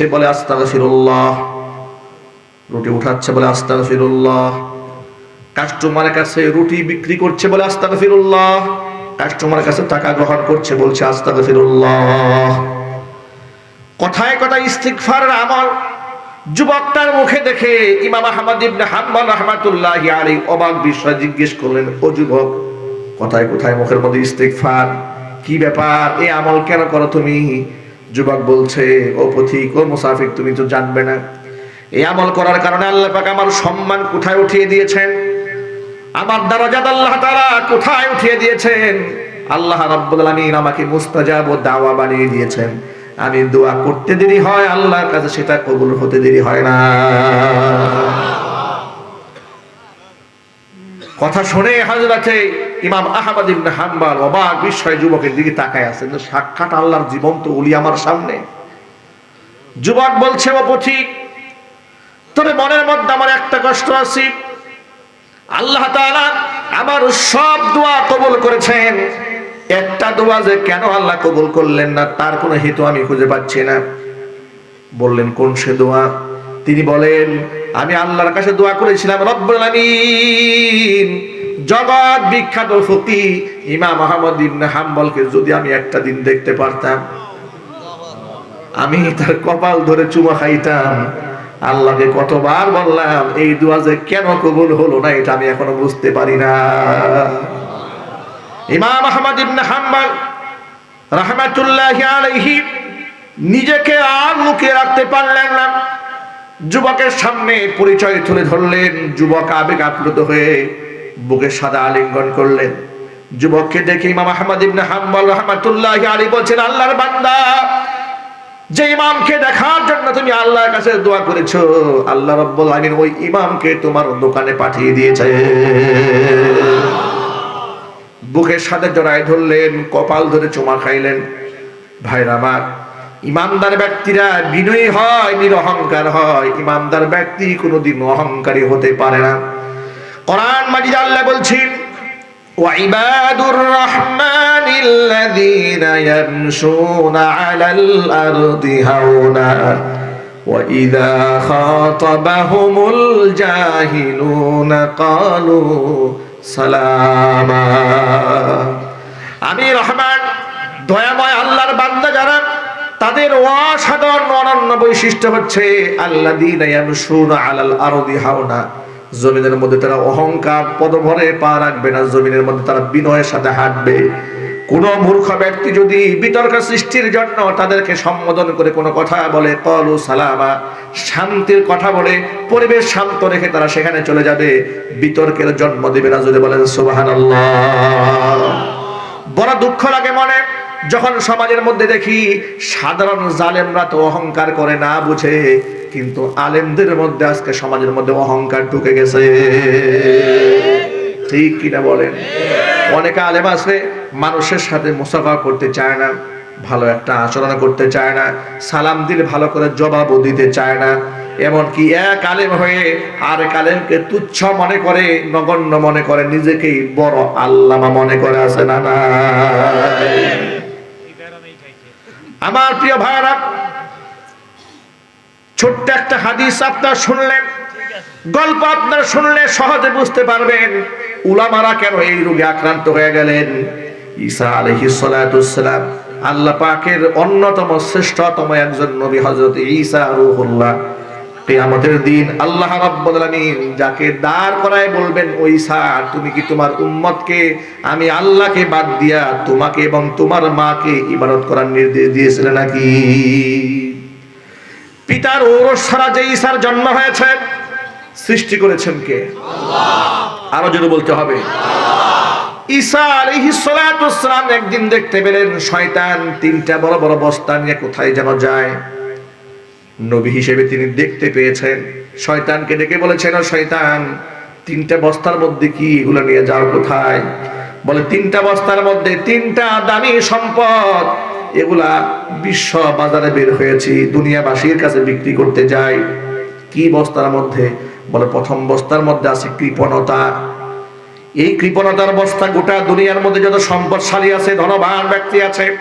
দিচ্ছে বলে, আস্তাগফিরুল্লাহ। রুটি উঠাচ্ছে বলে, আস্তাগফিরুল্লাহ। কাস্টমারের কাছে রুটি বিক্রি করছে বলে, আস্তাগফিরুল্লাহ। কাস্টমারের কাছে টাকা গ্রহণ করছে বলছে, আস্তাগফিরুল্লাহ। কথায় কথায় ইস্তিগফারের আমল যুবকটার মুখে দেখে ইমাম আহমদ ইবনে হাম্বল রহমাতুল্লাহি আলাইহি অবাক বিষয় জিজ্ঞেস করলেন, ও যুবক, কথায় কোথায় মুখের মধ্যে ইস্তিগফার, কি ব্যাপার? এই আমল কেন করো তুমি? যুবক বলছে, ও পথিক, ও মুসাফিক, তুমি তো জানবে না। এই আমল করার কারণে আল্লাহ পাক আমার সম্মান কোথায় উঠিয়ে দিয়েছেন? আমার দরজাত আল্লাহ তাআলা কোথায় উঠিয়ে দিয়েছেন? আল্লাহ রাব্বুল আলামিন আমাকে মুস্তাজাব ও দাওয়া বানিয়ে দিয়েছেন। আমি দোয়া করতে দেরি হয়, আল্লাহর কাছে সেটা কবুল হতে দেরি হয় না। কথা শুনে হাজরাতে ইমাম আহমদ ইবনে হাম্বাল অবাক বিস্ময় যুবকের দিকে তাকায় আছেন সাক্ষাৎ আল্লাহর জীবন্ত উলি আমার সামনে। যুবক বলছে, ও পথিক তবে মনের মধ্যে আমার একটা কষ্ট আছে। আল্লাহ আমার সব দোয়া কবুল করেছেন। একটা দোয়া যে কেন আল্লাহ কবুল করলেন না, তার কোনো হেতু আমি খুঁজে পাচ্ছি না। বললেন, কোন সে দোয়া? তিনি বলেন আমি আল্লাহর কাছে দোয়া করেছিলাম, রব্বুল আলামিন, জগৎ বিখ্যাত ফকি ইমাম আহমদ ইবনে হাম্বলকে যদি আমি একটা দিন দেখতে পারতাম, আমি তার কপাল ধরে চুমা খাইতাম। আল্লাহকে কতবার বললাম, এই দোয়া যে কেন কবুল হলো না, এটা আমি এখনও বুঝতে পারি না। ইমাম আহমদ ইবনে হাম্বল রাহমাতুল্লাহি আলাইহি নিজেকে আর মুখে রাখতে পারলেন না। যুবকের সামনে পরিচয় তুলে ধরলেন। যুবক আবেগ আপ্লুত হয়ে বুকে সাদা আলিঙ্গন করলেন। যুবককে দেখে ইমাম আহমদ ইবনে হাম্বল রাহমাতুল্লাহি আলাইহি বলছেন, আল্লাহর বান্দা, যে ইমামকে দেখার জন্য তুমি আল্লাহর কাছে দোয়া করেছ, আল্লাহ রব্বুল আলামিন ওই ইমামকে তোমার দোকানে পাঠিয়ে দিয়েছে। বুকের সাথে জড়ায় ধরলেন, কপাল ধরে চুমা খাইলেন। ভাইরা আমার ইমানদার ব্যক্তিরা বিনয়ী হয় নিরহংকার হয় ইমানদার ব্যক্তি কোনোদিন অহংকারী হতে পারে না কোরআন মাজিদ আল্লাহ বলছেন وعباد الرحمن الذين يمشون على الأرض هونا وإذا خاطبهم الجاهلون قالوا سلاما আমি রহমান দয়াময় আল্লাহর বান্দা যারা তাদের অসাধারণ অনন্য বৈশিষ্ট্য হচ্ছে আল্লাহ আলাল আরদি হাওনা। জমিনের মধ্যে তারা অহংকার, পদভরে পা রাখবে না, জমিনের মধ্যে তারা বিনয়ের সাথে হাঁটবে। কোন মূর্খ ব্যক্তি যদি বিতর্ক সৃষ্টির জন্য তাদেরকে সম্বোধন করে কোনো কথা বলে কলু সালামা, শান্তির কথা বলে, পরিবেশ শান্ত রেখে তারা সেখানে চলে যাবে, বিতর্কের জন্ম দেবে না, যদি বলেন সুবহানাল্লাহ। বড় দুঃখ লাগে মনে। যখন সমাজের মধ্যে দেখি সাধারণ জালেমরা তো অহংকার করে না বুঝে, কিন্তু আলেমদের মধ্যে আজকে সমাজের মধ্যে অহংকার ঢুকে গেছে। ঠিক কিনা বলেন? অনেক আলেম আছে, মানুষের সাথে মুসাফা করতে চায় না, ভালো একটা আচরণ করতে চায় না, সালাম দিলে ভালো করে জবাবও দিতে চায় না। এমনকি এক আলেম হয়ে আরেক আলেমকে তুচ্ছ মনে করে, নগণ্য মনে করে, নিজেকেই বড় আল্লামা মনে করে আছে না না আমার প্রিয় ভাইরা ছোট্ট একটা হাদিস আপনার শুনলেন, গল্প আপনার শুনলে সহজে বুঝতে পারবেন, উলামারা কেন এই রোগে আক্রান্ত হয়ে গেলেন? ঈসা আলাইহিস সালাম আল্লাহ পাকের অন্যতম শ্রেষ্ঠতম একজন নবী হযরত ঈসা রূহুল্লাহ কিয়ামতের দিন আল্লাহ রাব্বুল আলামিন যাকে দাঁড় করায় বলবেন ওই স্যার তুমি কি তোমার উম্মতকে আমি আল্লাহকে বাদ দিয়া তোমাকে এবং তোমার মাকে ইবাদত করার নির্দেশ দিয়েছিলেন নাকি? পিতার ঔরস ছাড়া যে ঈসার জন্ম হয়েছে সৃষ্টি করেছেন কে? আরও যদি বলতে হবে। ঈসা আলাইহিস সালাতু ওয়াসসালাম একদিন দেখতে পেলেন শয়তান তিনটা বড় বড় বস্তা নিয়ে কোথায় যেন যায়? নবী হিসেবে তিনি দেখতে পেয়েছেন। শয়তানকে ডেকে বলেছেন, ও শয়তান, তিনটা বস্তার মধ্যে কি এগুলো নিয়ে যাও কোথায়? বলে, তিনটা বস্তার মধ্যে তিনটা দামি সম্পদ, এগুলা বিশ্ব বাজারে বের হয়েছি, দুনিয়াবাসীর কাছে বিক্রি করতে যাই। কি বস্তার মধ্যে? বলে, প্রথম বস্তার মধ্যে আছে কৃপণতা। এই কৃপণতার বস্তা গোটা দুনিয়ার মধ্যে যত সম্পদশালী আছে, ধনবান ব্যক্তি আছে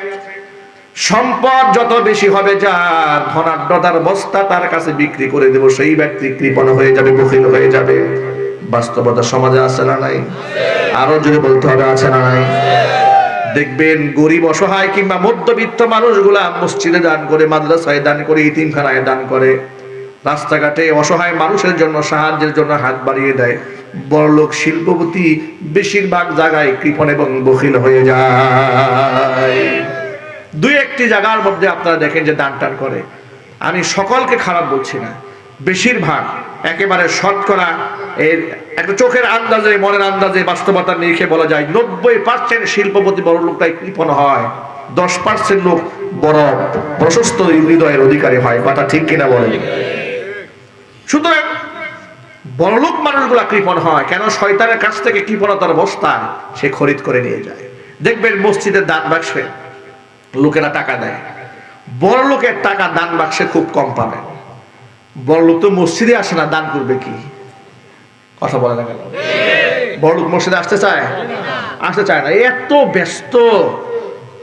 সম্পদ যত বেশি হবে যার ধনাঢ্যতার বস্তা তার কাছে বিক্রি করে দেব, সেই ব্যক্তি কৃপণ হয়ে যাবে বকিল হয়ে যাবে। বাস্তবতা সমাজে আছে না নাই? আরও যদি বলতে হবে, আছে না নাই? দেখবেন গরিব, অসহায় কিংবা মধ্যবিত্ত মানুষগুলা মসজিদে দান করে, মাদ্রাসায় দান করে, ইতিমখানায় দান করে। রাস্তাঘাটে অসহায় মানুষের জন্য, সাহায্যের জন্য হাত বাড়িয়ে দেয়। বড়লোক, শিল্পপতি বেশিরভাগ জায়গায় কৃপণ এবং বখিল হয়ে যায়। দুই একটি জায়গার মধ্যে আপনারা দেখেন যে দান টান করে। আমি সকলকে খারাপ বলছি না। বেশিরভাগ একেবারে শতকরা এর একটা চোখের আন্দাজে, মনের আন্দাজে বাস্তবতা নিরিখে বলা যায়, নব্বই পার্সেন্ট শিল্পপতি বড় লোকটাই কৃপণ হয়। দশ পার্সেন্ট লোক বড় প্রশস্ত হৃদয়ের অধিকারী হয় কথা ঠিক কিনা বলে সুতরাং বড়লোক মানুষগুলা কৃপণ হয়। কেন? শয়তানের কাছ থেকে কৃপণতার বস্তা সে খরিদ করে নিয়ে যায়। দেখবেন মসজিদের দান বাক্সে লোকেরা টাকা দেয়। বড় লোকের টাকা দান বাক্সে খুব কম পাবে। বড় লোক তো মসজিদে আসে না, দান করবে কি? কথা বলে না। বড় লোক মসজিদে আসতে চায়? আসতে চায় না। এত ব্যস্ত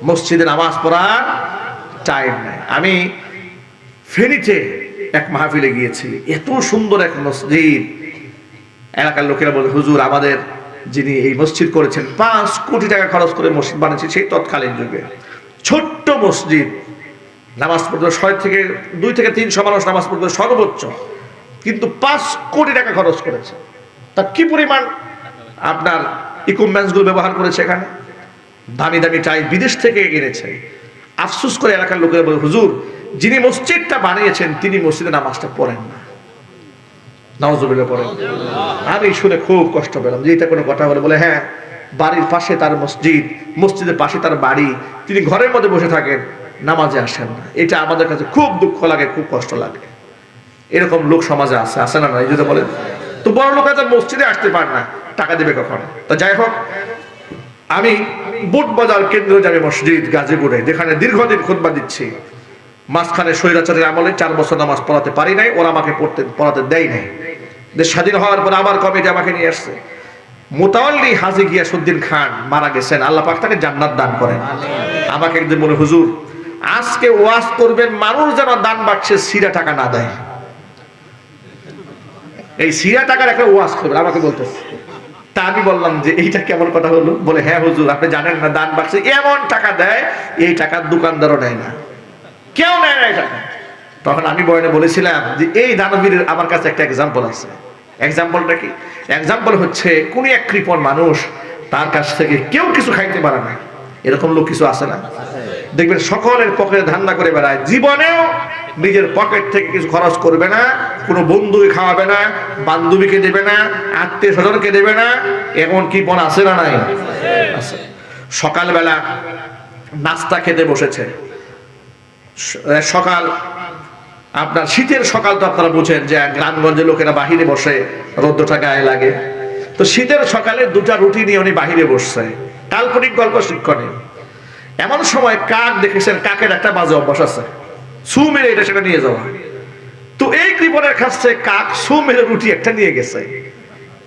মসজিদে নামাজ পড়ার টাইম নাই। আমি ফেনীতে এক মাহফিলে গিয়েছি। এত সুন্দর এক মসজিদ। এলাকার লোকেরা বলে, হুজুর, আমাদের যিনি এই মসজিদ করেছেন, পাঁচ কোটি টাকা খরচ করে মসজিদ বানিয়েছে, সেই তৎকালীন যুগে। ছোট্ট মসজিদ। নামাজ পড়তে ছয় থেকে দুই থেকে তিনশো মানুষ নামাজ পড়তে সর্বোচ্চ। কিন্তু পাঁচ কোটি টাকা খরচ করেছে। তা কি পরিমাণ আপনার ইকুইপমেন্টসগুলো ব্যবহার করেছে এখানে? দামি দামি টাই বিদেশ থেকে এনেছে। আফসুস করে এলাকার লোকেরা বলে, হুজুর, যিনি মসজিদটা বানিয়েছেন, তিনি মসজিদে নামাজটা পড়েন না। নওয়াজুবিল্লাহ পড়েন। আমি শুনে খুব কষ্ট পেলাম যে এটা কোনো কথা বলে। বলে হ্যাঁ বাড়ির পাশে তার মসজিদ, মসজিদের পাশে তার বাড়ি। তিনি ঘরের মধ্যে বসে থাকেন, নামাজে আসেন না। এটা আমাদের কাছে খুব দুঃখ লাগে, খুব কষ্ট লাগে। এরকম লোক সমাজে আছে আসে না এই যদি বলেন? তো বড় লোক তো মসজিদে আসতে পারে না, টাকা দেবে কখন? তো যাই হোক, আমি বুট বাজার কেন্দ্রীয় জামে মসজিদ, গাজীপুরে, যেখানে দীর্ঘদিন খুতবা দিচ্ছি। মাঝখানে স্বৈরাচারের আমলে চার বছর নামাজ পড়াতে পারি নাই, ওরা আমাকে পড়তে, পড়াতে দেয় নাই। দেশ স্বাধীন হওয়ার পর আবার কমিটি আমাকে নিয়ে আসছে। মোতাল্লি হাজি গিয়াসুদ্দিন খান মারা গেছেন আল্লাহ পাক তাকে জান্নাত দান করেন। আমাকে একদিন বলে হুজুর আজকে ওয়াজ করবেন মানুষ যেন দান বাক্সে সিরা টাকা না দেয়। এই সিরা টাকার একটা ওয়াজ করবেন আমাকে বলতেছে তা আমি বললাম যে এইটা কেমন কথা হলো? বলে হ্যাঁ হুজুর আপনি জানেন না দান বাক্সে এমন টাকা দেয় এই টাকার দোকানদারও নেয় না। কেউ নেয় না এই টাকা। তখন আমি বয়নে বলেছিলাম যে এই দানবীরের আমার কাছে একটা এক্সাম্পল আছে। এক্সাম্পলটা কি? এক্সাম্পল হচ্ছে কোন এক কৃপণ মানুষ তার কাছ থেকে কেউ কিছু খাইতে পারে না। এরকম লোক কিছু আছে না? দেখবেন সকলের পকেটে ধান্দা করে বেড়ায়। জীবনেও নিজের পকেট থেকে কিছু খরচ করবে না, কোনো বন্ধুকে খাওয়াবে না, বান্ধবীকে দেবে না আত্মীয় স্বজনকে দেবে না, এমন কি কৃপণ আছে না নাই? সকালবেলা নাস্তা খেতে বসেছে। সকাল আপনার শীতের সকাল তো আপনারা বুঝেন যে গ্রামগঞ্জের লোকেরা বাহিরে বসে রৌদ্রটা গায়ে লাগে। তো শীতের সকালে দুটা রুটি নিয়ে উনি বাহিরে বসছে। কাল্পনিক গল্প শিক্ষণীয় এমন সময় কাক দেখেছেন, কাকের একটা বাজে অভ্যাস আছে। সু মেরে এটা সেটা নিয়ে যাওয়া। তো এই কৃপণের কাছ থেকে কাক সু মেরে রুটি একটা নিয়ে গেছে।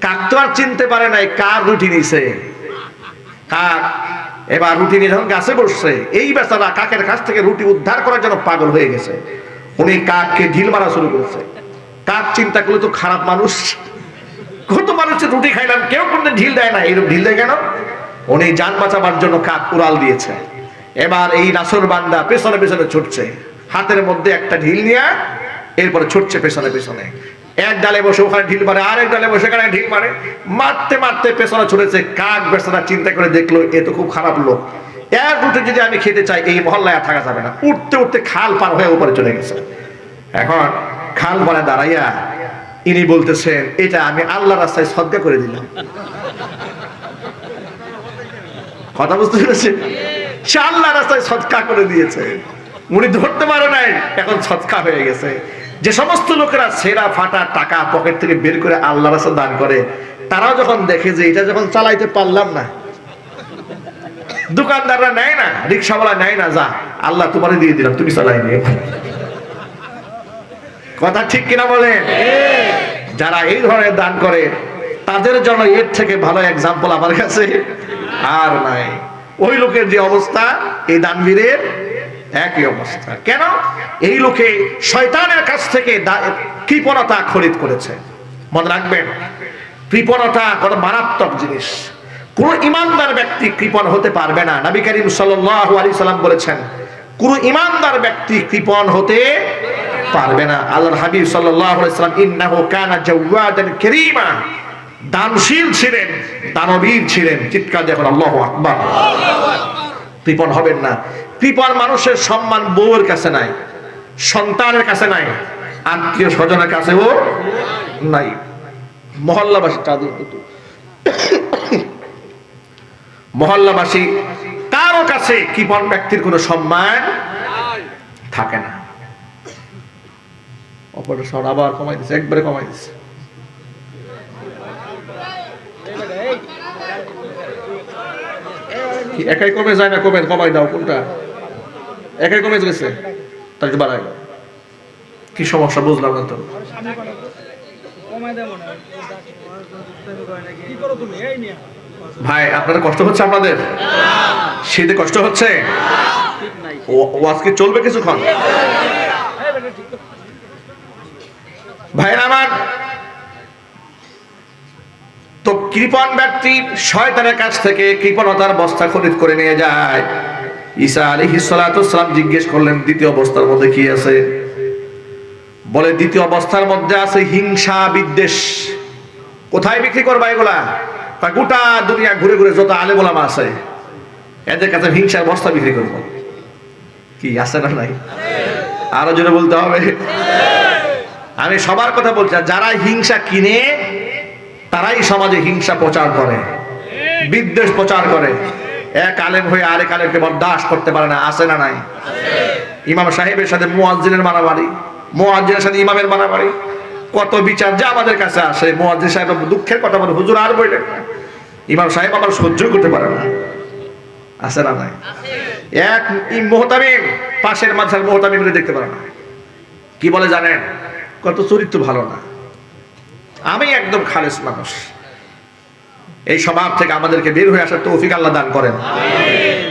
কাক তো আর চিনতে পারে নাই কার রুটি নিছে। কাক এবার রুটি নিয়ে যখন গাছে বসছে, এই বেচারা কাকের কাছ থেকে রুটি উদ্ধার করার জন্য পাগল হয়ে গেছে। উনি কাককে ঢিল মারা শুরু করেছে। কাক চিন্তা করলে, তো খারাপ মানুষ। কত মানুষের রুটি খাইলাম, কেউ কোনদিন ঢিল দেয় না। এরকম ঢিল দেয় কেন? উনি যান বাঁচাবার জন্য কাক উড়াল দিয়েছে। এবার এই নাসর বান্দা পেছনে পেছনে ছুটছে। হাতের মধ্যে একটা ঢিল নিয়ে এরপরে ছুটছে পেছনে পেছনে। এক ডালে বসে ওখানে ঢিল মারে, আরেক ডালে বসে এখানে ঢিল মারে। মারতে মারতে পেছনে ছুটেছে কাক। বেচারা চিন্তা করে দেখল, এ তো খুব খারাপ লোক। এক রুটি যদি আমি খেতে চাই, এই মহল্লায় থাকা যাবে না। উঠতে উঠতে খাল পার হয়ে উপরে চলে গেছে। এখন খাল পারে দাঁড়াইয়া ইনি বলতেছেন, এটা আমি আল্লাহ রাস্তায় সদ্গা করে দিলাম। কথা বুঝতে পেরেছেন? সে আল্লাহ রাস্তায় সৎকা করে দিয়েছে। উনি ধরতে পারে নাই, এখন সৎকা হয়ে গেছে। যে সমস্ত লোকেরা সেরা ফাটা টাকা পকেট থেকে বের করে আল্লাহ রাস্তা দান করে, তারাও যখন দেখে যে এটা যখন চালাইতে পারলাম না দোকানদাররা নেয় না, রিক্সাওয়ালা নেয় না, যা, আল্লাহ তোমারে দিয়ে দিলাম, তুমি চালাই নিয়ে কথা ঠিক কিনা বলেন? যারা এই ধরনের দান করে, তাদের জন্য এর থেকে ভালো এক্সাম্পল আমার কাছে আর নাই। ওই লোকের যে অবস্থা, এই দানবীরের একই অবস্থা। কেন? এই লোকে শয়তানের কাছ থেকে কৃপণতা খরিদ করেছে। মনে রাখবেন, কৃপণতা কত মারাত্মক জিনিস। কোন ইমানদার ব্যক্তি কৃপণ হতে পারবে না। নবী করিম সাল্লাম বলেছেন, কোন ইমানদার ব্যক্তি কৃপণ হতে পারবে না। আল্লাহর হাবিব সাল্লাল্লাহু আলাইহি সাল্লাম ইন্নাহু কানা জাওয়াদান কারীমা। দানশীল ছিলেন, দানবীর ছিলেন। চিৎকার দেখুন আল্লাহু আকবার। কৃপণ হবেন না। কৃপণ মানুষের সম্মান বউয়ের কাছে নাই, সন্তানের কাছে নাই, আত্মীয় স্বজনের কাছেও নাই। মহল্লাবাসী তাদের। মহল্লাবাসী কারও কাছে কৃপণ ব্যক্তির কোনো সম্মান? থাকে না। অপরের সাউন্ড আবার কমাই একবারে কমাই একাই কমে যায় না কমে কমাই দাও কোনটা? একাই কমে গেছে? একটু বাড়াই। কি সমস্যা বুঝলাম না তো। কি করো তুমি? এই নিয়ে। ভাই আপনার কষ্ট হচ্ছে আপনাদের? শীতে কষ্ট হচ্ছে? ও- ওয়াজ কি চলবে কিছুক্ষণ? ভাইরা আমার তো কৃপণ ব্যক্তি শয়তানের কাছ থেকে কৃপণতার বস্তা খরিদ করে নিয়ে যায়। ঈসা আলী হিসালাম জিজ্ঞেস করলেন, দ্বিতীয় অবস্থার মধ্যে কি আছে? বলে, দ্বিতীয় অবস্থার মধ্যে আছে হিংসা বিদ্বেষ। কোথায় বিক্রি করবা এগুলা? কয়, গোটা দুনিয়া ঘুরে ঘুরে যত আলে মোলামা আছে এদের কাছে হিংসার বস্তা বিক্রি করব। কি আছে না নাই? আরও জোরে বলতে হবে। আমি সবার কথা বলছি যারা হিংসা কিনে তারাই সমাজে হিংসা প্রচার করে বিদ্বেষ প্রচার করে। এক আলেম হয়ে আরেক আলেমকে বরদাস্ত করতে পারে না আসে না নাই? ইমাম সাহেবের সাথে মুয়াজ্জিনের মারামারি মুয়াজ্জিনের সাথে ইমামের মারামারি। কত বিচার যে আমাদের কাছে আসে মুয়াজ্জিন সাহেব দুঃখের কথা বলে হুজুর আর বইলেন না। ইমাম সাহেব আবার সহ্য করতে পারে না। আছে না নাই? এক মোহতামিম পাশের মাঝার মোহতামিম দেখতে পারে না। কি বলে জানেন? কত চরিত্র ভালো না। আমি একদম খালেস মানুষ। এই স্বভাব থেকে আমাদেরকে বের হয়ে আসার তৌফিক আল্লাহ দান করেন।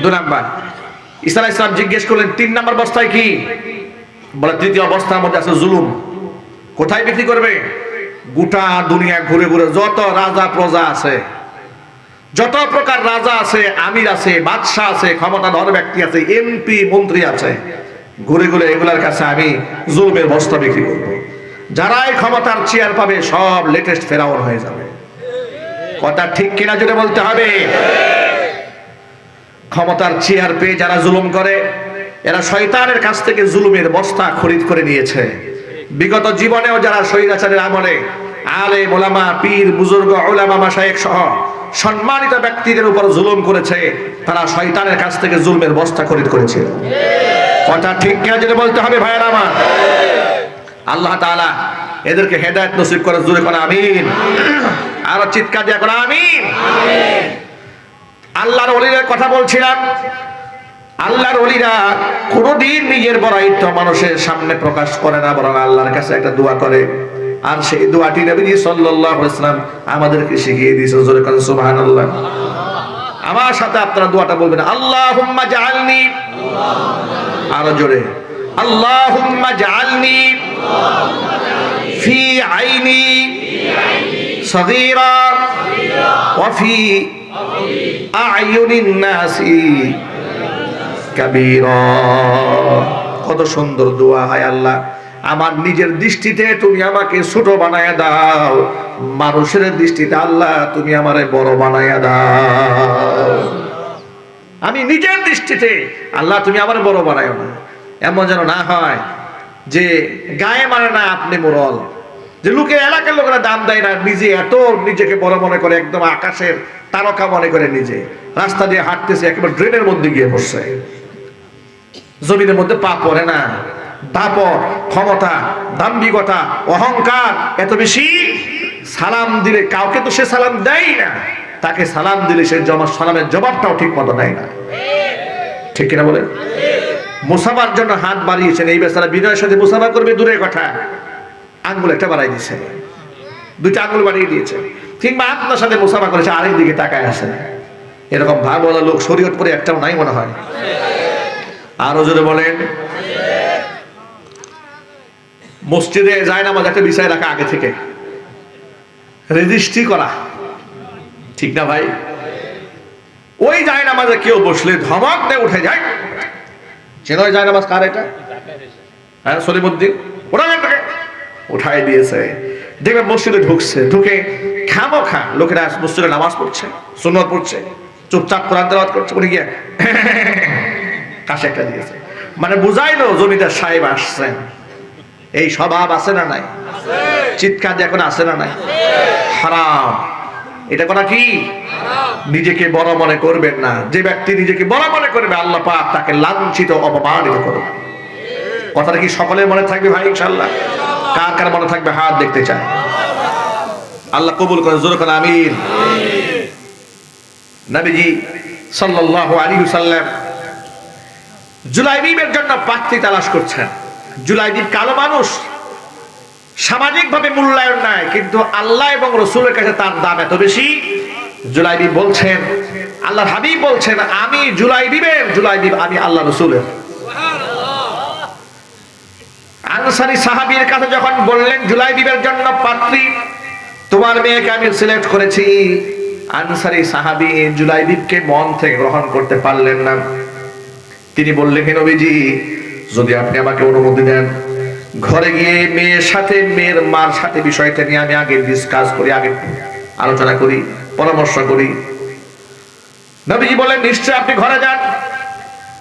দু নাম্বার। ইসা আলাইহিস সালাম জিজ্ঞেস করলেন তিন নাম্বার বস্তায় কি? বলে তৃতীয় অবস্থার মধ্যে আছে জুলুম। কোথায় বিক্রি করবে? গোটা দুনিয়া ঘুরে ঘুরে যত রাজা প্রজা আছে, যত প্রকার রাজা আছে, আমির আছে, বাদশাহ আছে, ক্ষমতাধর ব্যক্তি আছে এমপি মন্ত্রী আছে, ঘুরে ঘুরে এগুলার কাছে আমি জুলমের বস্তা বিক্রি করব। যারাই ক্ষমতার চেয়ার পাবে, সব লেটেস্ট ফেরাউন হয়ে যাবে। কথা ঠিক কিনা জুড়ে বলতে হবে? ক্ষমতার চেয়ার পেয়ে যারা জুলুম করে, এরা শয়তানের কাছ থেকে জুলুমের বস্তা খরিদ করে নিয়েছে। বিগত জীবনেও যারা স্বৈরাচারের আমলে আলে মোলামা, পীর, বুজুর্গ ওলামা মাসায়েক সহ সম্মানিত ব্যক্তিদের উপর জুলুম করেছে, তারা শয়তানের কাছ থেকে জুলমের বস্তা খরিদ করেছে। কথা ঠিক কিনা যেটা বলতে হবে ভাইয়ের আমার? আল্লাহ তাআলা এদেরকে হেদায়েত নসিব করে জুড়ে করে আমিন। আর চিৎকার দিয়ে করে আমিন। আল্লাহর ওলিদের কথা বলছিলাম আল্লাহর ওলিরা কোনোদিন নিজের বড়াইত্ব মানুষের সামনে প্রকাশ করে না, বরং আল্লাহর কাছে একটা দোয়া করে। আর সেই দোয়াটি নবী সাল্লাল্লাহু আলাইহি সাল্লাম আমাদেরকে শিখিয়ে দিয়েছে জোরে করে সুবহানাল্লাহ। আমার সাথে আপনারা দোয়াটা বলবেন, আল্লাহুম্মা জাআলনি। আরও জোরে, আল্লাহুম্মা জাআলনি। ফি আইনি। সগীরা। ওয়া ফি আয়ুনিন নাসি। কত সুন্দর দোয়া হয় আল্লাহ। আমার নিজের দৃষ্টিতে তুমি আমাকে ছোট বানায়া দাও। মানুষের দৃষ্টিতে আল্লাহ তুমি আমারে বড় বানায়া দাও। আমি নিজের দৃষ্টিতে আল্লাহ তুমি আমার বড় বানায় না। এমন যেন না হয় যে গায়ে মানে না আপনি মোরল। যে লোকে এলাকার লোকেরা দাম দেয় না, নিজে এত নিজেকে বড় মনে করে, একদম আকাশের তারকা মনে করে নিজে। রাস্তা দিয়ে হাঁটতেছে, একেবারে ড্রেনের মধ্যে গিয়ে বসছে জমিনের মধ্যে পা পড়ে না। দাপট ক্ষমতা, দাম্ভিকতা, অহংকার এত বেশি, সালাম দিলে কাউকে তো সে সালাম দেয় না। তাকে সালাম দিলে সে জমা, সালামের জবাবটাও ঠিক মতো দেয় না। ঠিক কিনা বলে মুসাফার জন্য হাত বাড়িয়েছেন, এই বেচারা বিনয়ের সাথে মুসাফা করবে, দূরের কথা। আঙ্গুল একটা বাড়াই দিয়েছে। দুইটা আঙ্গুল বাড়িয়ে দিয়েছে। কিংবা আপনার সাথে মুসাফা করেছে, আরেক দিকে তাকায় আসে এরকম ভাব লোক শরীয়ত পরে একটাও নাই মনে হয়। আরও জোরে বলেন। মসজিদে যায় না একটা বিষয় রাখা আগে থেকে। রেজিস্ট্রি করা। ঠিক না ভাই? ওই যায় না আমাদের কেউ বসলে ধমক দিয়ে উঠে যায়। চেন যায় নামাজ কার এটা? হ্যাঁ সলিমুদ্দিন। ওরা উঠাই দিয়েছে। দেখবে মসজিদে ঢুকছে, ঢুকে খামো খা। লোকেরা মসজিদে নামাজ পড়ছে, সুন্নত পড়ছে, চুপচাপ কোরআন করছে, উনি গিয়ে কাছে একটা দিয়েছে। মানে বুঝাইলো জমিদার সাহেব আসছেন। এই স্বভাব আছে না নাই? চিৎকার এখন আছে না নাই? হারাম। এটা করা কি? নিজেকে বড় মনে করবেন না। যে ব্যক্তি নিজেকে বড় মনে করবে আল্লাহ পাক তাকে লাঞ্ছিত অপমানিত করবে কথাটা কি সকলের মনে থাকবে ভাই ইনশাল্লাহ কার কার মনে থাকবে? হাত দেখতে চায় আল্লাহ কবুল করেন জোর করেন আমিন। নবীজি সাল্লাল্লাহু আলাইহি সাল্লাম জুলাইবিবের জন্য পাত্রী তালাশ করছেন। জুলাইবিব কালো মানুষ, সামাজিকভাবে মূল্যায়ন নাই, কিন্তু আল্লাহ এবং রসুলের কাছে তার দাম এত বেশি। জুলাইবিব বলছেন, আল্লাহর হাবিব বলছেন, আমি জুলাইবিবের জুলাইবিব আমি আল্লাহ রসুলের। আনসারি সাহাবীর কাছে যখন বললেন জুলাইবিবের জন্য পাত্রী তোমার মেয়েকে আমি সিলেক্ট করেছি। আনসারি সাহাবী জুলাইবিবকে মন থেকে গ্রহণ করতে পারলেন না। তিনি বললেন, হে নবীজি, যদি আপনি আমাকে অনুমতি দেন, ঘরে গিয়ে মেয়ের সাথে, মেয়ের মার সাথে বিষয়টা নিয়ে আমি আগে ডিসকাস করি, আগে আলোচনা করি, পরামর্শ করি। নবীজি বলেন নিশ্চয় আপনি ঘরে যান।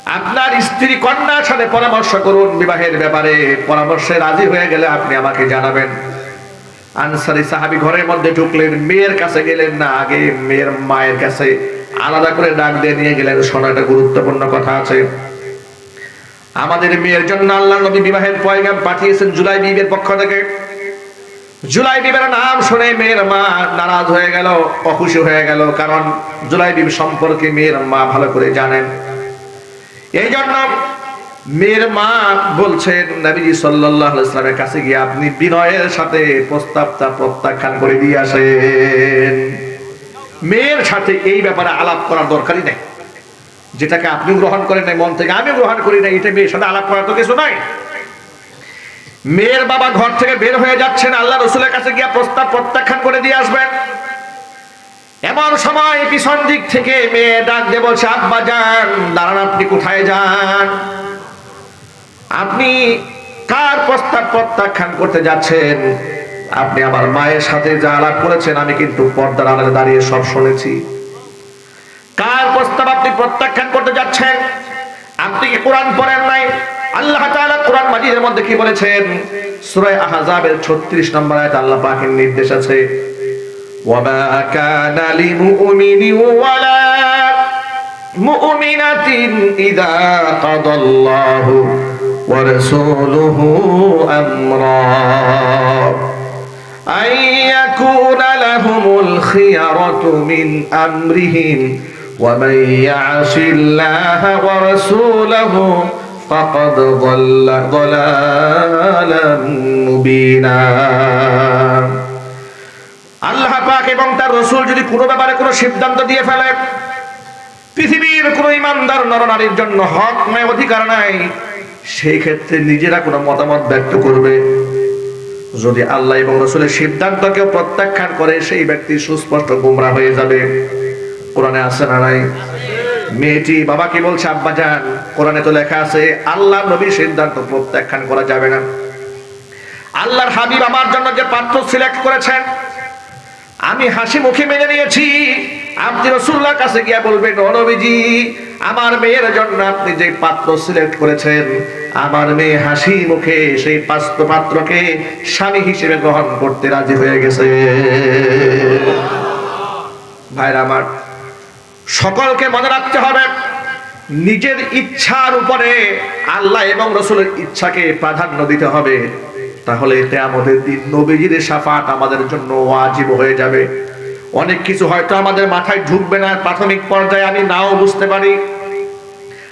আপনার স্ত্রী কন্যার সাথে পরামর্শ করুন বিবাহের ব্যাপারে। পরামর্শে রাজি হয়ে গেলে আপনি আমাকে জানাবেন। আনসারি সাহাবি ঘরের মধ্যে ঢুকলেন, মেয়ের কাছে গেলেন না, আগে মেয়ের মায়ের কাছে আলাদা করে ডাক দিয়ে নিয়ে গেলেন। শোনা একটা গুরুত্বপূর্ণ কথা আছে। আমাদের মেয়ের জন্য আল্লাহ নবী বিবাহের পয়গাম পাঠিয়েছেন জুলাই বিবের পক্ষ থেকে। জুলাই বিবের নাম শুনে মেয়ের মা নারাজ হয়ে গেল, অখুশি হয়ে গেল, কারণ জুলাই বিবি সম্পর্কে মেয়ের মা ভালো করে জানেন। এই জন্য মেয়ের মা বলছেন, নবীজি সাল্লাল্লাহু আলাইহি ইসলামের কাছে গিয়ে আপনি বিনয়ের সাথে প্রস্তাবটা প্রত্যাখ্যান করে দিয়ে আসেন। মেয়ের সাথে এই ব্যাপারে আলাপ করার দরকারই নেই। যেটাকে আপনি গ্রহণ করেন নাই, মন থেকে আমি গ্রহণ করি না এটা মেয়ের সাথে আলাপ করার তো কিছু নাই। মেয়ের বাবা ঘর থেকে বের হয়ে যাচ্ছেন, আল্লাহ রসুলের কাছে গিয়ে প্রস্তাব প্রত্যাখ্যান করে দিয়ে আসবেন। এমন সময় পিছন দিক থেকে মেয়ে ডাক দিয়ে বলছে, আব্বা যান, দাঁড়ান, আপনি কোথায় যান? আপনি কার প্রস্তাব প্রত্যাখ্যান করতে যাচ্ছেন? আপনি আমার মায়ের সাথে যা আলাপ করেছেন, আমি কিন্তু পর্দার আড়ালে দাঁড়িয়ে সব শুনেছি। কার প্রস্তাব আপনি প্রত্যাখ্যান করতে যাচ্ছেন? আপনি কি কোরআন পড়েন নাই? আল্লাহ তাআলা কোরআন মাজিদের মধ্যে কি বলেছেন? সূরা আহজাবের 36 নম্বর আয়াত আল্লাহ পাকের নির্দেশ আছে, ওয়ামা কানা লিমুমিনি ওয়ালা মুমিনাতিন ইযা কাদাল্লাহু ওয়া রাসূলুহু আমরা। أن يكون لهم الخيرة من أمرهم ومن يعص الله ورسوله فقد ضل ضلالا مبينا আল্লাহ পাক এবং তার রসুল যদি কোনো ব্যাপারে কোনো সিদ্ধান্ত দিয়ে ফেলে পৃথিবীর কোনো ইমানদার নরনারীর জন্য হক নাই অধিকার নাই সেই ক্ষেত্রে নিজেরা কোনো মতামত ব্যক্ত করবে যদি আল্লাহ এবং রসুলের সিদ্ধান্তকে প্রত্যাখ্যান করে, সেই ব্যক্তি সুস্পষ্ট গুমরা হয়ে যাবে। কোরআনে আছে না নাই? মেয়েটি বাবা কি বলছে, আব্বা যান। কোরআনে তো লেখা আছে, আল্লাহ নবীর সিদ্ধান্ত প্রত্যাখ্যান করা যাবে না। আল্লাহর হাবিব আমার জন্য যে পাত্র সিলেক্ট করেছেন, আমি হাসি মুখে মেনে নিয়েছি। আপনি রসুল্লাহর কাছে গিয়ে বলবেন ও নবীজি আমার মেয়ের জন্য আপনি যে পাত্র সিলেক্ট করেছেন, আমার মেয়ে হাসি মুখে সেই পাত্র পাত্রকে স্বামী হিসেবে গ্রহণ করতে রাজি হয়ে গেছে। ভাইরা আমার, সকলকে মনে রাখতে হবে, নিজের ইচ্ছার উপরে আল্লাহ এবং রসুলের ইচ্ছাকে প্রাধান্য দিতে হবে। তাহলে এতে আমাদের দিন নবীজির সাফাত আমাদের জন্য ওয়াজিব হয়ে যাবে। অনেক কিছু হয়তো আমাদের মাথায় ঢুকবে না, প্রাথমিক পর্যায়ে আমি নাও বুঝতে পারি।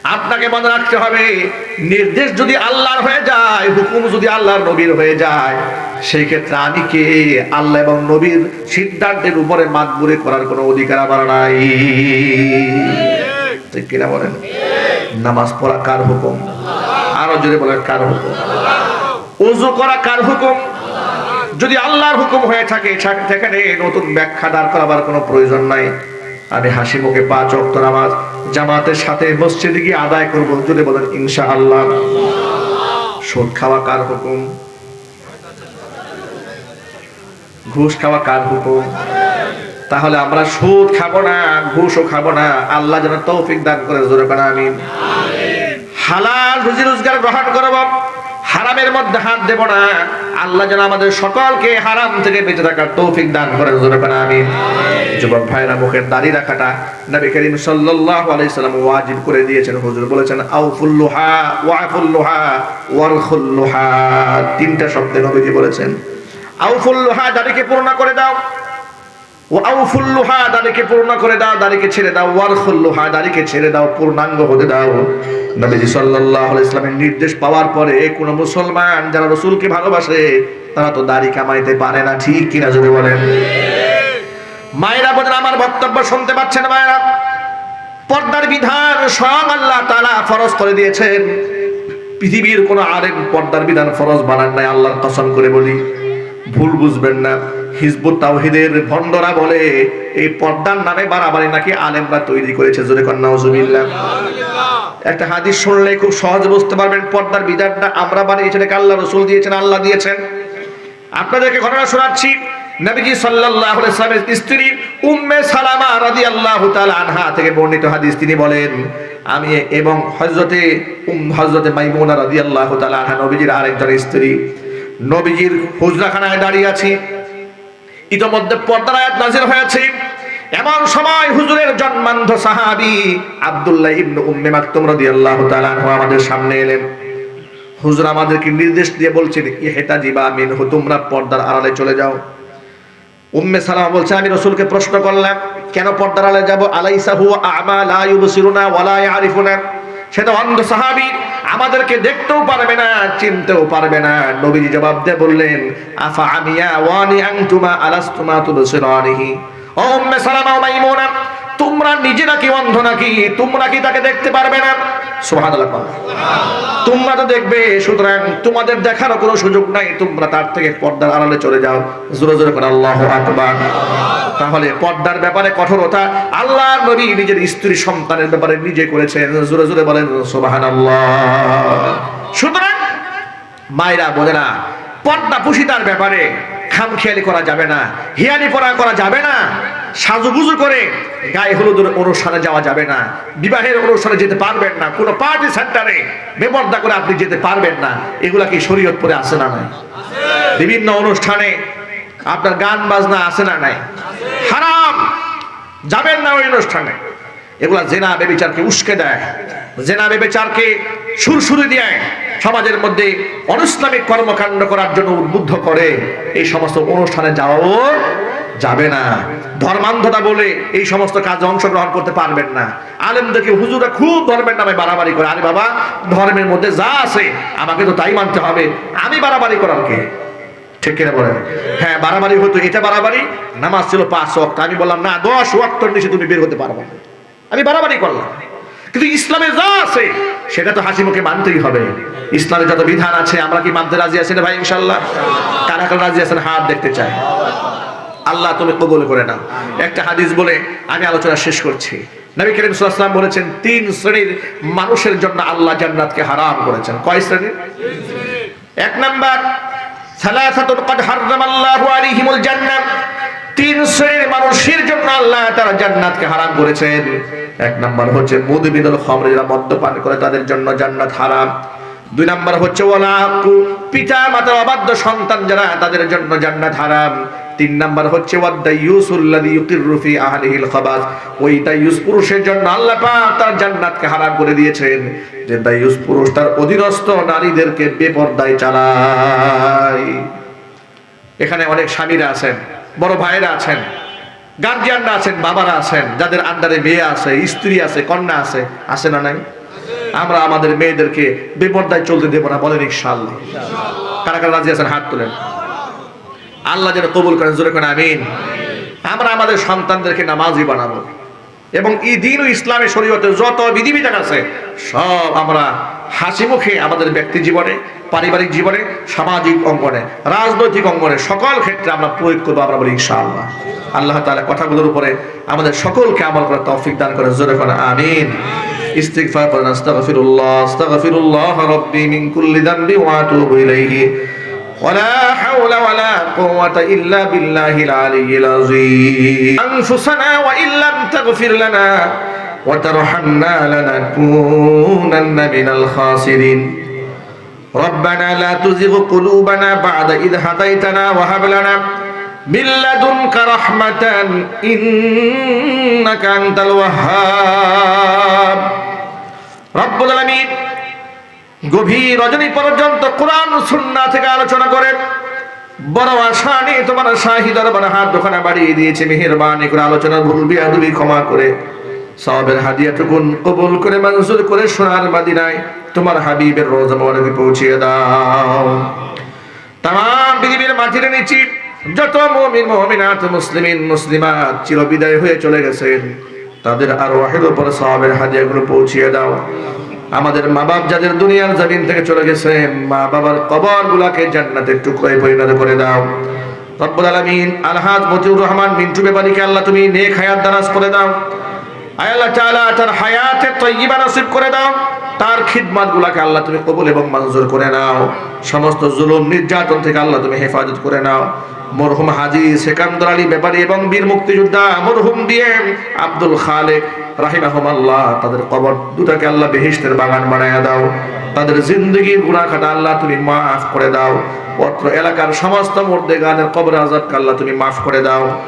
আপনাকে মনে রাখতে হবে, নির্দেশ যদি আল্লাহর হয়ে যায়, হুকুম যদি আল্লাহর নবীর হয়ে যায়, সেই ক্ষেত্রে আমি কে? আল্লাহ এবং নবীর সিদ্ধান্তের উপরে মাত মাতবুরে করার কোনো অধিকার আমার নাই। কিনা বলেন? নামাজ পড়া কার হুকুম? আরও জোরে বলেন, কার হুকুম? উজু করা কার হুকুম? যদি আল্লাহর হুকুম হয়ে থাকে সেখানে নতুন ব্যাখ্যা দাঁড় করাবার কোনো প্রয়োজন নাই। আমি হাসি মুখে পাঁচ অক্ত নামাজ, জামাতের সাথে মসজিদে গিয়ে আদায় করব যদি বলেন ইনশা আল্লাহ সুদ খাওয়া কার হুকুম? ঘুষ খাওয়া কার হুকুম? তাহলে আমরা সুদ খাব না, ঘুষও খাব না। আল্লাহ যেন তৌফিক দান করে, জোরে আমিন। হালাল রুজি রোজগার গ্রহণ করব হারামের মধ্যে হাত দেব না। আল্লাহ যেন আমাদের সকলকে হারাম থেকে বেঁচে থাকার তৌফিক দান করে আমিন। যুবক ভাইরা মুখের দাড়ি রাখাটা নবী করিম সাল্লাল্লাহু আলাইহি সাল্লাম ওয়াজিব করে দিয়েছেন। হুজুর বলেছেন, আউফুল্লুহা ওয়াফুল্লুহা ওয়ারখুল্লুহা। তিনটা শব্দে নবীজি বলেছেন, আউফুল্লুহা দাড়িকে পূর্ণ করে দাও। করে দাও ছেড়ে দাও। ছেড়ে দাও, পূর্ণাঙ্গ হতে দাও। ইসলামের নির্দেশ পাওয়ার পরে কোন মুসলমান যারা রাসূলকে ভালোবাসে, তারা তো দাড়ি কামাইতে পারে না, ঠিক কিনা যদি বলেন? মায়েরা বলেন, আমার বক্তব্য শুনতে পাচ্ছেন মায়েরা। পর্দার বিধান স্বয়ং আল্লাহ তাআলা ফরজ করে দিয়েছেন। পৃথিবীর কোন আরেক পর্দার বিধান ফরজ বানান নাই, আল্লাহর কসম করে বলি। ভুল বুঝবেন না। হিজবুত তাওহীদের ভণ্ডরা বলে, এই পর্দার নামে বাড়াবাড়ি নাকি আলেমরা তৈরি করেছে? জোরে কন্যা একটা হাদিস শুনলে খুব সহজে বুঝতে পারবেন, পর্দার বিধানটা আমরা বানিয়েছেন আল্লাহ রসুল দিয়েছেন, আল্লাহ দিয়েছেন। আপনাদেরকে ঘটনা শোনাচ্ছি। নবীজি সাল্লাল্লাহু আলাইহি সাল্লামের স্ত্রী উম্মে সালামা রাদিয়াল্লাহু তাআলা আনহা থেকে বর্ণিত হাদিস, তিনি বলেন, আমি এবং হযরতে উম, হযরতে মাইমুনা রাদিয়াল্লাহু তাআলা আনহা, নবীজির আরেকজন স্ত্রী নবীজির হুজরাখানায় দাঁড়িয়ে আছি। ইতোমধ্যে পর্দার আয়াত নাজির হয়েছে। এমন সময় হুজুরের জন্মান্ধ সাহাবী আব্দুল্লাহ ইবনে উম্মে মাকতুম রাদিয়াল্লাহু তাআলা আমাদের সামনে এলেন। হুজুর আমাদেরকে নির্দেশ দিয়ে বলছেন ইহেতা জিবা মিনহু, তোমরা পর্দার আড়ালে চলে যাও। উম্মে সালামা বলছে, আমি রসুলকে প্রশ্ন করলাম, কেন পর্দার আড়ালে যাব? আলাইসা হুয়া আমা লা ইউবসিরুনা ওয়ালা ইয়ারিফুনা। সেটা অন্ধ সাহাবি আমাদেরকে দেখতেও পারবে না, চিনতেও পারবে না। নবীজি জবাব দিয়ে বললেন, আফা আমিয়া ওয়ানি আংটুমা আলাস্তুমা তুবসিরানিহি? ও উম্মে সালামা মাইমুনা, তোমরা নিজেরা কি অন্ধ নাকি? তোমরা কি তাকে দেখতে পারবে না? তোমরা তো দেখবে, সুতরাং তোমাদের দেখারও কোনো সুযোগ নাই, তোমরা তার থেকে পর্দার আড়ালে চলে যাও। জোরে জোরে করে আল্লাহ আকবার। তাহলে পর্দার ব্যাপারে কঠোরতা আল্লাহ নবী নিজের স্ত্রী সন্তানের ব্যাপারে নিজে করেছেন। জোরে জোরে বলেন, সুবহানাল্লাহ। সুতরাং মায়েরা বোঝে না পর্দা পুষিতার ব্যাপারে খামখেয়ালি করা যাবে না, হিয়ালি পড়া করা যাবে না। সাজুগুজু করে গায়ে হলুদের অনুষ্ঠানে যাওয়া যাবে না, বিবাহের অনুষ্ঠানে যেতে পারবেন না, কোনো পার্টি সেন্টারে বেপর্দা করে আপনি যেতে পারবেন না, এগুলা কি শরীয়ত পরে আসে না নাই? বিভিন্ন অনুষ্ঠানে আপনার গান বাজনা আসে না নাই? হারাম! যাবেন না ওই অনুষ্ঠানে। এগুলা জেনা বেবিচারকে উস্কে দেয়, জেনা বেবিচারকে সুরসুরি দেয়। সমাজের মধ্যে অনিসলামিক কর্মকাণ্ড করার জন্য উদ্বুদ্ধ করে, এই সমস্ত অনুষ্ঠানে যাওয়াও যাবে না। ধর্মান্ধতা বলে এই সমস্ত কাজে অংশগ্রহণ করতে পারবেন না। আলেমদেরকে হুজুরা খুব ধর্মের নামে বাড়াবাড়ি করে, আরে বাবা, ধর্মের মধ্যে যা আছে, আমাকে তো তাই মানতে হবে। আমি বাড়াবাড়ি করার কে? ঠিক কিনা বলেন? হ্যাঁ বাড়াবাড়ি হতো, এটা বাড়াবাড়ি। নামাজ ছিল পাঁচ ওয়াক্ত। আমি বললাম, না, দশ ওয়াক্তর নিচে তুমি বের হতে পারবে আমি বাড়াবাড়ি করলাম। কিন্তু ইসলামে যা আছে, সেটা তো হাসি মুখে মানতেই হবে। ইসলামের যত বিধান আছে, আমরা কি মানতে রাজি আছি না ভাই ইনশাল্লাহ কারা কারা রাজি আছেন? হাত দেখতে চাই। আল্লাহ তুমি কবুল করে নাও। একটা হাদিস বলে আমি আলোচনা শেষ করছি। নবী করিম ওয়াসাল্লাম বলেছেন, তিন শ্রেণির মানুষের জন্য আল্লাহ জান্নাতকে হারাম করেছেন। কয় শ্রেণির? এক নাম্বার, সালাসাতুন কদ হারামাল্লাহু আলাইহিমুল জান্নাহ তিন শ্রেণির মানুষের জন্য আল্লাহ তারা জান্নাতকে হারাম করেছেন। এক নাম্বার হচ্ছে মুদবিনুল খামর যারা মদ্যপান করে তাদের জন্য জান্নাত হারাম। দুই নাম্বার হচ্ছে ওয়ালা আকু পিতা মাতার অবাধ্য সন্তান যারা তাদের জন্য জান্নাত হারাম। তিন নাম্বার হচ্ছে ওই দাইয়ুস পুরুষের জন্য আল্লাহ পাক তার জান্নাতকে হারাম করে দিয়েছেন। যে দাইয়ুস পুরুষ তার অধীনস্থ নারীদেরকে বেপরদায় চালায়। এখানে অনেক স্বামীরা আছেন। বড় ভাইয়েরা আছেন গার্জিয়ানরা আছেন, বাবারা আছেন, যাদের আন্ডারে মেয়ে আছে, স্ত্রী আছে, কন্যা আছে আছে না নাই? আমরা আমাদের মেয়েদেরকে বেপরদায় চলতে দেবো না, বলেন ইনশাআল্লাহ। কারা কারা রাজি আছেন, হাত তোলেন। আল্লাহ যেন কবুল করেন, জোরে করেন, আমিন। আমরা আমাদের সন্তানদেরকে নামাজি বানাবো। এবং এই দিন ও ইসলামের শরীয়তে যত বিধিবিধান আছে, সব আমরা হাসি মুখে আমাদের ব্যক্তি জীবনে পারিবারিক জীবনে সামাজিক অঙ্গনে রাজনৈতিক অঙ্গনে সকল ক্ষেত্রে আমরা প্রয়োগ করবো আমরা বলি ইনশাআল্লাহ আল্লাহ তাআলা কথাগুলোর উপরে আমাদের সকলকে আমল করার তৌফিক দান করে জোরে করে আমিন ইস্তিগফার করেন আস্তাগফিরুল্লাহ আস্তাগফিরুল্লাহ রাব্বি মিন কুল্লি যামবি ওয়া আতুবু ইলাইহি ولا حول ولا قوة إلا بالله العلي العظيم أنفسنا وإن لم تغفر لنا وترحمنا لنكونن من الخاسرين ربنا لا تزغ قلوبنا بعد إذ هديتنا وهب لنا من لدنك رحمة إنك أنت الوهاب رب العالمين গভীর রজনী পর্যন্ত কোরআন সুন্না থেকে আলোচনা করে বড় আশা নিয়ে তোমার শাহী দরবার হাত দোকানে বাড়িয়ে দিয়েছে মেহেরবানি করে আলোচনা ভুল বিয়াদুবি ক্ষমা করে সবের হাদিয়াটুকুন কবুল করে মঞ্জুর করে সোনার মাদিনায় তোমার হাবিবের রোজ মোবারকে পৌঁছিয়ে দাও। তাম পৃথিবীর মাটির নিচি যত মুমিন, মুমিনাত, মুসলিমিন, মুসলিমাত চিরবিদায় হয়ে চলে গেছেন, তাদের আর ওয়াহিদ উপর সবের হাদিয়াগুলো পৌঁছিয়ে দাও। আমাদের মা বাপ যাদের দুনিয়ার জমিন থেকে চলে গেছে মা বাবার কবর গুলাকে জান্নাতের টুকরোয় পরিণত করে দাও। রব্বুল আলামিন আলহাজ মতিউর রহমান মিন্টু ব্যাপারীকে আল্লাহ তুমি নেক হায়াত দারাজ করে দাও। দাও। তার আল্লাহ তুমি কবুল এবং করে নাও। সমস্ত জুলুম, নির্যাতন থেকে আল্লাহ তুমি হেফাজত করে নাও। হাজি ব্যাপারী এবং বীর মুক্তিযোদ্ধা মরহুম দিয়ে আব্দুল খালেক রাহিমাহুম আল্লাহ তাদের কবর দুটাকে আল্লাহ বেহিস্তের বাগান বানায় দাও। তাদের জিন্দগির গুনাহ খাটা আল্লাহ তুমি মাফ করে দাও। পত্র এলাকার সমস্ত মুর্দে গানের কবর আজাদকে আল্লাহ তুমি মাফ করে দাও।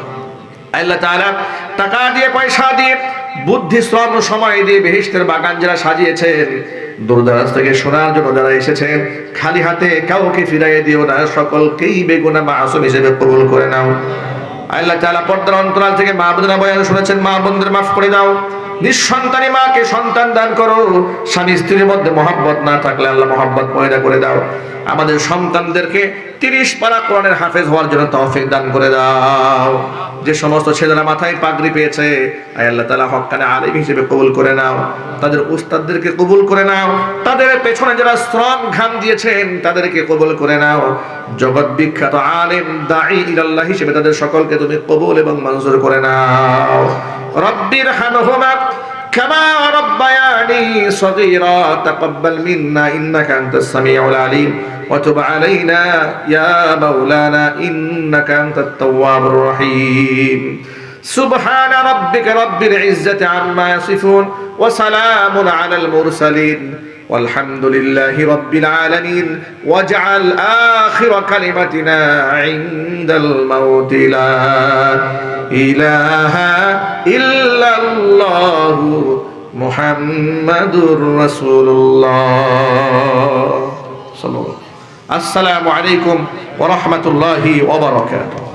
আল্লাহ তাআলা টাকা দিয়ে, পয়সা দিয়ে, বুদ্ধি, শ্রম, সময় দিয়ে বেহেশতের বাগান যারা সাজিয়েছেন, দূরদারাজ থেকে শোনার জন্য যারা এসেছেন, খালি হাতে কাউকে ফিরাইয়ে দিও না, সকলকেই বেগুনা মাসুম হিসেবে কবুল করে নাও। আল্লাহ তাআলা পর্দার অন্তরাল থেকে মা বোনেরা বয়ান শুনেছেন, মা বোনদের মাফ করে দাও। নিঃসন্তানী মাকে সন্তান দান করো, স্বামী স্ত্রীর মধ্যে মহাব্বত না থাকলে আল্লাহ মহাব্বত পয়দা করে দাও। আমাদের সন্তানদেরকে তিরিশ পারা কোরআনের হাফেজ হওয়ার জন্য তৌফিক দান করে দাও। যে সমস্ত ছেলেরা মাথায় পাগড়ি পেয়েছে আল্লাহ তাআলা হক্কানে আলিম হিসেবে কবুল করে নাও। তাদের উস্তাদদেরকে কবুল করে নাও। তাদের পেছনে যারা শ্রম ঘাম দিয়েছেন, তাদেরকে কবুল করে নাও। জগৎ বিখ্যাত আলিম দাঈ ইলাল্লাহ হিসেবে তাদের সকলকে তুমি কবুল এবং মঞ্জুর করে নাও। রব্বির হামহুমা كما ربياني صغيرا تقبل منا إنك أنت السميع العليم وتب علينا يا مولانا إنك أنت التواب الرحيم سبحان ربك رب العزة عما يصفون وسلام على المرسلين والحمد لله رب العالمين واجعل آخر كلمتنا عند الموت لا ইলাহা ইল্লাল্লাহু মুহাম্মাদুর রাসূলুল্লাহ। সাল্লাল্লাহু আসসালামু আলাইকুম ওয়া রাহমাতুল্লাহি ওয়া বারাকাতুহু।